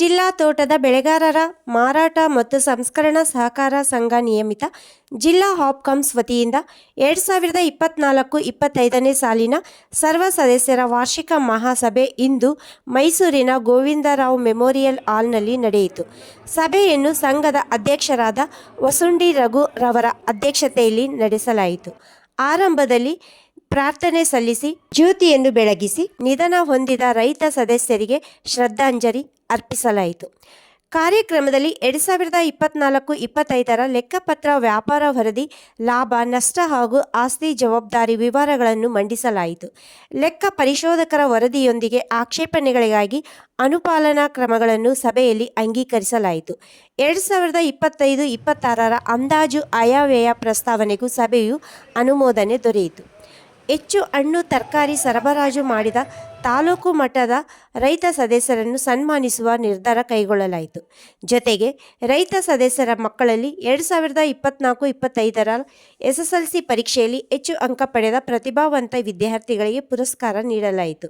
ಜಿಲ್ಲಾ ತೋಟದ ಬೆಳೆಗಾರರ ಮಾರಾಟ ಮತ್ತು ಸಂಸ್ಕರಣಾ ಸಹಕಾರ ಸಂಘ ನಿಯಮಿತ ಜಿಲ್ಲಾ ಹಾಪ್ಕಾಮ್ಸ್ ವತಿಯಿಂದ ಎರಡು ಸಾವಿರದ ಇಪ್ಪತ್ನಾಲ್ಕು ಇಪ್ಪತ್ತೈದನೇ ಸಾಲಿನ ಸರ್ವ ಸದಸ್ಯರ ವಾರ್ಷಿಕ ಮಹಾಸಭೆ ಇಂದು ಮೈಸೂರಿನ ಗೋವಿಂದರಾವ್ ಮೆಮೋರಿಯಲ್ ಹಾಲ್ನಲ್ಲಿ ನಡೆಯಿತು. ಸಭೆಯನ್ನು ಸಂಘದ ಅಧ್ಯಕ್ಷರಾದ ವಸುಂಡಿ ರಘು ರವರ ಅಧ್ಯಕ್ಷತೆಯಲ್ಲಿ ನಡೆಸಲಾಯಿತು. ಆರಂಭದಲ್ಲಿ ಪ್ರಾರ್ಥನೆ ಸಲ್ಲಿಸಿ, ಜ್ಯೋತಿಯನ್ನು ಬೆಳಗಿಸಿ, ನಿಧನ ಹೊಂದಿದ ರೈತ ಸದಸ್ಯರಿಗೆ ಶ್ರದ್ಧಾಂಜಲಿ ಅರ್ಪಿಸಲಾಯಿತು. ಕಾರ್ಯಕ್ರಮದಲ್ಲಿ ಎರಡು ಸಾವಿರದ ಇಪ್ಪತ್ನಾಲ್ಕು ಇಪ್ಪತ್ತೈದರ ಲೆಕ್ಕಪತ್ರ ವ್ಯಾಪಾರ ವರದಿ, ಲಾಭ, ನಷ್ಟ ಹಾಗೂ ಆಸ್ತಿ ಜವಾಬ್ದಾರಿ ವಿವರಗಳನ್ನು ಮಂಡಿಸಲಾಯಿತು. ಲೆಕ್ಕ ಪರಿಶೋಧಕರ ವರದಿಯೊಂದಿಗೆ ಆಕ್ಷೇಪಣೆಗಳಿಗಾಗಿ ಅನುಪಾಲನಾ ಕ್ರಮಗಳನ್ನು ಸಭೆಯಲ್ಲಿ ಅಂಗೀಕರಿಸಲಾಯಿತು. ಎರಡು ಸಾವಿರದ ಇಪ್ಪತ್ತೈದು ಇಪ್ಪತ್ತಾರರ ಅಂದಾಜು ಆಯವ್ಯಯ ಪ್ರಸ್ತಾವನೆಗೂ ಸಭೆಯು ಅನುಮೋದನೆ ದೊರೆಯಿತು. ಹೆಚ್ಚು ಹಣ್ಣು ತರಕಾರಿ ಸರಬರಾಜು ಮಾಡಿದ ತಾಲೂಕು ಮಟ್ಟದ ರೈತ ಸದಸ್ಯರನ್ನು ಸನ್ಮಾನಿಸುವ ನಿರ್ಧಾರ ಕೈಗೊಳ್ಳಲಾಯಿತು. ಜೊತೆಗೆ ರೈತ ಸದಸ್ಯರ ಮಕ್ಕಳಲ್ಲಿ ಎರಡು ಸಾವಿರದ ಇಪ್ಪತ್ನಾಲ್ಕು ಇಪ್ಪತ್ತೈದರ ಎಸ್ ಎಸ್ ಎಲ್ ಸಿ ಪರೀಕ್ಷೆಯಲ್ಲಿ ಹೆಚ್ಚು ಅಂಕ ಪಡೆದ ಪ್ರತಿಭಾವಂತ ವಿದ್ಯಾರ್ಥಿಗಳಿಗೆ ಪುರಸ್ಕಾರ ನೀಡಲಾಯಿತು.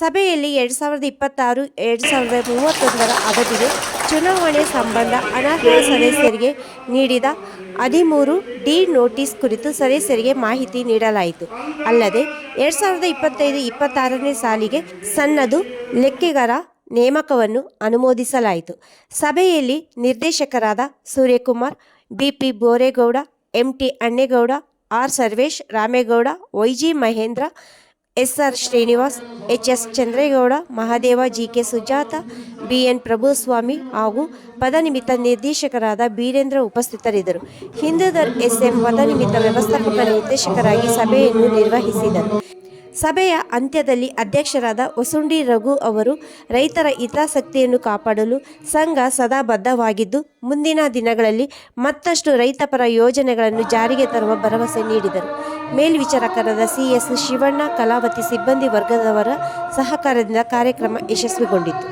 ಸಭೆಯಲ್ಲಿ ಎರಡು ಸಾವಿರದ ಇಪ್ಪತ್ತಾರು, ಎರಡು ಸಾವಿರದ ಮೂವತ್ತೊಂದರ ಅವಧಿಗೆ ಚುನಾವಣೆ ಸಂಬಂಧ ಅನರ್ಹ ಸದಸ್ಯರಿಗೆ ನೀಡಿದ ಹದಿಮೂರು ಡಿ ನೋಟಿಸ್ ಕುರಿತು ಸದಸ್ಯರಿಗೆ ಮಾಹಿತಿ ನೀಡಲಾಯಿತು. ಅಲ್ಲದೆ ಎರಡು ಸಾವಿರದ ಇಪ್ಪತ್ತೈದು, ಇಪ್ಪತ್ತಾರನೇ ಸಾಲಿಗೆ ಸನ್ನದು ಲೆಕ್ಕಿಗರ ನೇಮಕವನ್ನು ಅನುಮೋದಿಸಲಾಯಿತು. ಸಭೆಯಲ್ಲಿ ನಿರ್ದೇಶಕರಾದ Suryakumar, BP Boregowda, MT Annegowda, R Sarvesh, Ramegowda, YG Mahendra S R Srinivas H S Chandregowda, Mahadeva G K Sujatha B N Prabhuswamy ಹಾಗೂ ಪದನಿಮಿತ್ತ ನಿರ್ದೇಶಕರಾದ ಬೀರೇಂದ್ರ ಉಪಸ್ಥಿತರಿದ್ದರು. ಹಿಂದೂಧರ್ ಎಸ್ ಎಂ ಪದನಿಮಿತ್ತ ವ್ಯವಸ್ಥಾಪಕ ನಿರ್ದೇಶಕರಾಗಿ ಸಭೆಯನ್ನು ನಿರ್ವಹಿಸಿದರು. ಸಭೆಯ ಅಂತ್ಯದಲ್ಲಿ ಅಧ್ಯಕ್ಷರಾದ ವಸುಂಡಿ ರಘು ಅವರು, ರೈತರ ಹಿತಾಸಕ್ತಿಯನ್ನು ಕಾಪಾಡಲು ಸಂಘ ಸದಾ ಬದ್ಧವಾಗಿದ್ದು, ಮುಂದಿನ ದಿನಗಳಲ್ಲಿ ಮತ್ತಷ್ಟು ರೈತಪರ ಯೋಜನೆಗಳನ್ನು ಜಾರಿಗೆ ತರುವ ಭರವಸೆ ನೀಡಿದರು. ಮೇಲ್ವಿಚಾರಕರಾದ ಸಿಎಸ್ ಶಿವಣ್ಣ, ಕಲಾವತಿ ಸಿಬ್ಬಂದಿ ವರ್ಗದವರ ಸಹಕಾರದಿಂದ ಕಾರ್ಯಕ್ರಮ ಯಶಸ್ವಿಗೊಂಡಿತು.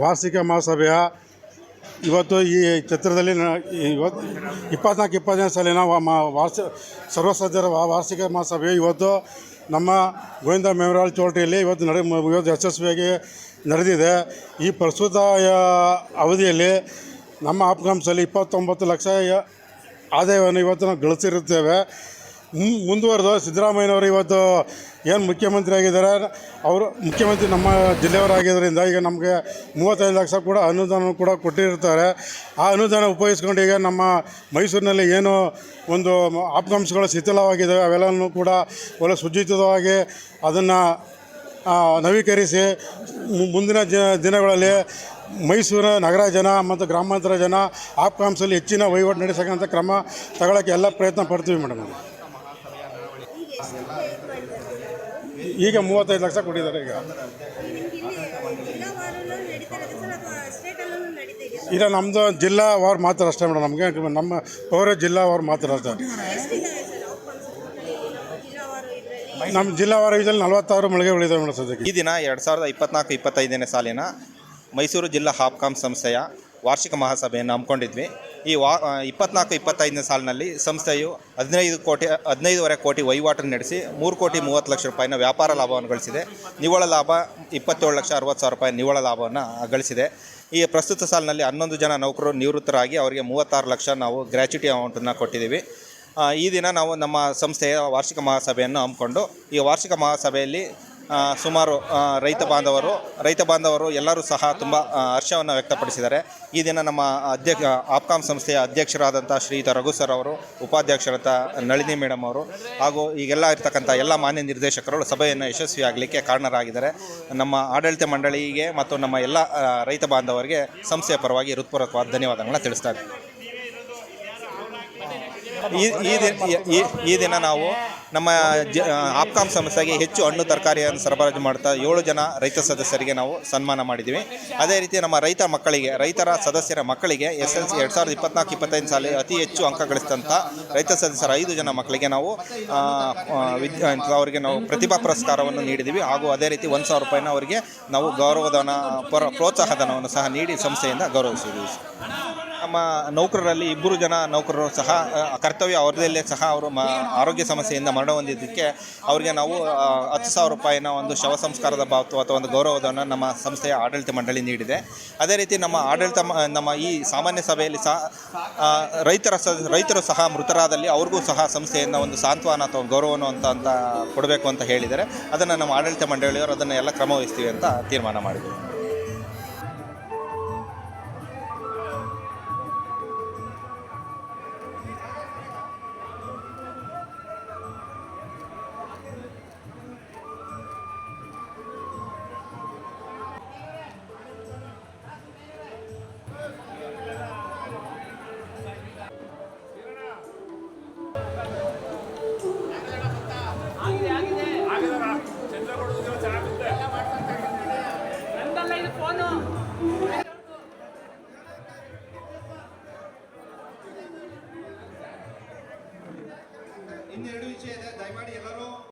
ವಾರ್ಷಿಕ ಮಹಾಸಭೆಯ ಇವತ್ತು ಈ ಚಿತ್ರದಲ್ಲಿ ಇವತ್ತು ಇಪ್ಪತ್ನಾಲ್ಕು ಇಪ್ಪತ್ತನೇ ಸಾಲಿನ ವ- ಸರ್ವಸದ್ಯರ ವಾರ್ಷಿಕ ಮಹಾಸಭೆ ಇವತ್ತು ನಮ್ಮ ಗೋವಿಂದ ಮೆಮೋರಿಯಲ್ ಚೌಲ್ಟ್ರಿಯಲ್ಲಿ ಇವತ್ತು ನಡೆ ಇವತ್ತು ಯಶಸ್ವಿಯಾಗಿ ನಡೆದಿದೆ. ಈ ಪ್ರಸ್ತುತ ಅವಧಿಯಲ್ಲಿ ನಮ್ಮ ಆಪ್ಕಾಮ್ಸಲ್ಲಿ ಇಪ್ಪತ್ತೊಂಬತ್ತು ಲಕ್ಷ ಆದಾಯವನ್ನು ಇವತ್ತು ನಾವು ಗಳಿಸಿರುತ್ತೇವೆ. ಮುಂದುವರೆದು ಸಿದ್ದರಾಮಯ್ಯನವರು ಇವತ್ತು ಏನು ಮುಖ್ಯಮಂತ್ರಿ ಆಗಿದ್ದಾರೆ, ಅವರು ಮುಖ್ಯಮಂತ್ರಿ ನಮ್ಮ ಜಿಲ್ಲೆಯವರಾಗಿದ್ದರಿಂದ ಈಗ ನಮಗೆ ಮೂವತ್ತೈದು ಲಕ್ಷ ಕೂಡ ಅನುದಾನ ಕೂಡ ಕೊಟ್ಟಿರ್ತಾರೆ. ಆ ಅನುದಾನ ಉಪಯೋಗಿಸ್ಕೊಂಡು ಈಗ ನಮ್ಮ ಮೈಸೂರಿನಲ್ಲಿ ಏನು ಒಂದು ಆಪ್ಕಾಂಶಗಳು ಶಿಥಿಲವಾಗಿದ್ದಾವೆ ಅವೆಲ್ಲವೂ ಕೂಡ ಒಳ್ಳೆ ಸುಜಿತವಾಗಿ ಅದನ್ನು ನವೀಕರಿಸಿ ಮುಂದಿನ ಜ, ದಿನಗಳಲ್ಲಿ ಮೈಸೂರು ನಗರ ಜನ ಮತ್ತು ಗ್ರಾಮಾಂತರ ಜನ ಆಪ್ಕಾಂಶಲ್ಲಿ ಹೆಚ್ಚಿನ ವಹಿವಾಟು ನಡೆಸಕ್ಕಂಥ ಕ್ರಮ ತಗೊಳ್ಳೋಕ್ಕೆ ಎಲ್ಲ ಪ್ರಯತ್ನ ಪಡ್ತೀವಿ ಮೇಡಮ್. ಈಗ ಮೂವತ್ತೈದು ಲಕ್ಷ ಕೊಟ್ಟಿದ್ದಾರೆ ಈಗ. ಇಲ್ಲ ನಮ್ಮದು ಜಿಲ್ಲಾ ವಾರ್ ಮಾತ್ರ ಅಷ್ಟೇ ಮೇಡಮ್. ನಮಗೆ ನಮ್ಮ ಪೌರ ಜಿಲ್ಲಾ ವಾರ್ ಮಾತ್ರ ಅಷ್ಟೇ. ನಮ್ಮ ಜಿಲ್ಲಾ ವಾರ ಇದರಲ್ಲಿ ನಲವತ್ತಾರು ಮಳಿಗೆಗಳಿದ್ದಾವೆ ಮೇಡಮ್ ಸದ್ಯಕ್ಕೆ. ಈ ದಿನ ಎರಡು ಸಾವಿರದ ಇಪ್ಪತ್ನಾಲ್ಕು, ಇಪ್ಪತ್ತೈದನೇ ಸಾಲಿನ ಮೈಸೂರು ಜಿಲ್ಲಾ ಹಾಪ್ಕಾಮ್ ಸಂಸ್ಥೆಯ ವಾರ್ಷಿಕ ಮಹಾಸಭೆಯನ್ನು ಹಮ್ಮಿಕೊಂಡಿದ್ವಿ. ಈ ವಾ ಇಪ್ಪತ್ನಾಲ್ಕು, ಇಪ್ಪತ್ತೈದನೇ ಸಾಲಿನಲ್ಲಿ ಸಂಸ್ಥೆಯು ಹದಿನೈದು ಕೋಟಿ, ಹದಿನೈದುವರೆ ಕೋಟಿ ವಹಿವಾಟು ನಡೆಸಿ ಮೂರು ಕೋಟಿ ಮೂವತ್ತು ಲಕ್ಷ ರೂಪಾಯಿನ ವ್ಯಾಪಾರ ಲಾಭವನ್ನು ಗಳಿಸಿದೆ. ನಿವ್ವಳ ಲಾಭ ಇಪ್ಪತ್ತೇಳು ಲಕ್ಷ ಅರವತ್ತು ಸಾವಿರ ರೂಪಾಯಿ ನಿವ್ವಳ ಲಾಭವನ್ನು ಗಳಿಸಿದೆ. ಈ ಪ್ರಸ್ತುತ ಸಾಲಿನಲ್ಲಿ ಹನ್ನೊಂದು ಜನ ನೌಕರರು ನಿವೃತ್ತರಾಗಿ ಅವರಿಗೆ ಮೂವತ್ತಾರು ಲಕ್ಷ ನಾವು ಗ್ರ್ಯಾಚ್ಯುಟಿ ಅಮೌಂಟನ್ನು ಕೊಟ್ಟಿದ್ದೀವಿ. ಈ ದಿನ ನಾವು ನಮ್ಮ ಸಂಸ್ಥೆಯ ವಾರ್ಷಿಕ ಮಹಾಸಭೆಯನ್ನು ಹಮ್ಮಿಕೊಂಡು ಈ ವಾರ್ಷಿಕ ಮಹಾಸಭೆಯಲ್ಲಿ ಸುಮಾರು ರೈತ ಬಾಂಧವರು ರೈತ ಬಾಂಧವರು ಎಲ್ಲರೂ ಸಹ ತುಂಬ ಹರ್ಷವನ್ನು ವ್ಯಕ್ತಪಡಿಸಿದ್ದಾರೆ. ಈ ದಿನ ನಮ್ಮ ಅಧ್ಯಕ್ಷ ಆಪ್ಕಾಮ್ ಸಂಸ್ಥೆಯ ಅಧ್ಯಕ್ಷರಾದಂಥ ಶ್ರೀಯುತ ರಘು ಸರ್ ಅವರು ಉಪಾಧ್ಯಕ್ಷರಂಥ ನಳಿನಿ ಮೇಡಮ್ ಅವರು, ಹಾಗೂ ಈಗೆಲ್ಲ ಇರ್ತಕ್ಕಂಥ ಎಲ್ಲ ಮಾನ್ಯ ನಿರ್ದೇಶಕರು ಸಭೆಯನ್ನು ಯಶಸ್ವಿಯಾಗಲಿಕ್ಕೆ ಕಾರಣರಾಗಿದ್ದಾರೆ. ನಮ್ಮ ಆಡಳಿತ ಮಂಡಳಿಗೆ ಮತ್ತು ನಮ್ಮ ಎಲ್ಲ ರೈತ ಬಾಂಧವರಿಗೆ ಸಂಸ್ಥೆಯ ಪರವಾಗಿ ಹೃತ್ಪೂರ್ವಕವಾದ ಧನ್ಯವಾದಗಳನ್ನ ತಿಳಿಸ್ತಾ ದಿನ ಈ ದಿನ ನಾವು ನಮ್ಮ ಜ ಆಪ್ಕಾಮ್ ಸಂಸ್ಥೆಗೆ ಹೆಚ್ಚು ಹಣ್ಣು ತರಕಾರಿಯನ್ನು ಸರಬರಾಜು ಮಾಡ್ತಾ ಏಳು ಜನ ರೈತ ಸದಸ್ಯರಿಗೆ ನಾವು ಸನ್ಮಾನ ಮಾಡಿದ್ದೀವಿ. ಅದೇ ರೀತಿ ನಮ್ಮ ರೈತ ಮಕ್ಕಳಿಗೆ ರೈತರ ಸದಸ್ಯರ ಮಕ್ಕಳಿಗೆ ಎಸ್ ಎಲ್ ಸಿ ಎರಡು ಸಾವಿರದ ಇಪ್ಪತ್ನಾಲ್ಕು ಇಪ್ಪತ್ತೈದು ಸಾಲಿ ಅತಿ ಹೆಚ್ಚು ಅಂಕ ಗಳಿಸಿದಂಥ ರೈತ ಸದಸ್ಯರ ಐದು ಜನ ಮಕ್ಕಳಿಗೆ ನಾವು ಆ, ಅವರಿಗೆ ನಾವು ಪ್ರತಿಭಾ ಪುರಸ್ಕಾರವನ್ನು ನೀಡಿದ್ದೀವಿ. ಹಾಗೂ ಅದೇ ರೀತಿ ಒಂದು ಸಾವಿರ ರೂಪಾಯಿನ ಅವರಿಗೆ ನಾವು ಗೌರವಧನ ಪ್ರೋತ್ಸಾಹ ಪ್ರೋತ್ಸಾಹಧನವನ್ನು ಸಹ ನೀಡಿ ಸಂಸ್ಥೆಯಿಂದ ಗೌರವಿಸಿದ್ದೀವಿ. ನಮ್ಮ ನೌಕರರಲ್ಲಿ ಇಬ್ಬರು ಜನ ನೌಕರರು ಸಹ ಕರ್ತವ್ಯ ಅವರದಲ್ಲೇ ಸಹ ಅವರು ಆರೋಗ್ಯ ಸಮಸ್ಯೆಯಿಂದ ಮರಣ ಹೊಂದಿದ್ದಕ್ಕೆ ಅವರಿಗೆ ನಾವು ಹತ್ತು ಸಾವಿರ ರೂಪಾಯಿನ ಒಂದು ಶವ ಸಂಸ್ಕಾರದ ಭಾವತು ಅಥವಾ ಒಂದು ಗೌರವವನ್ನು ನಮ್ಮ ಸಂಸ್ಥೆಯ ಆಡಳಿತ ಮಂಡಳಿ ನೀಡಿದೆ. ಅದೇ ರೀತಿ ನಮ್ಮ ಆಡಳಿತ ನಮ್ಮ ಈ ಸಾಮಾನ್ಯ ಸಭೆಯಲ್ಲಿ ಸಹ ರೈತರ ರೈತರು ಸಹ ಮೃತರಾದಲ್ಲಿ ಅವ್ರಿಗೂ ಸಹ ಸಂಸ್ಥೆಯಿಂದ ಒಂದು ಸಾಂತ್ವನ ಅಥವಾ ಗೌರವವನ್ನು ಅಂತ ಅಂತ ಕೊಡಬೇಕು ಅಂತ ಹೇಳಿದರೆ ಅದನ್ನು ನಮ್ಮ ಆಡಳಿತ ಮಂಡಳಿಯವರು ಅದನ್ನು ಎಲ್ಲ ಕ್ರಮವಹಿಸ್ತೀವಿ ಅಂತ ತೀರ್ಮಾನ ಮಾಡಿದ್ದೀವಿ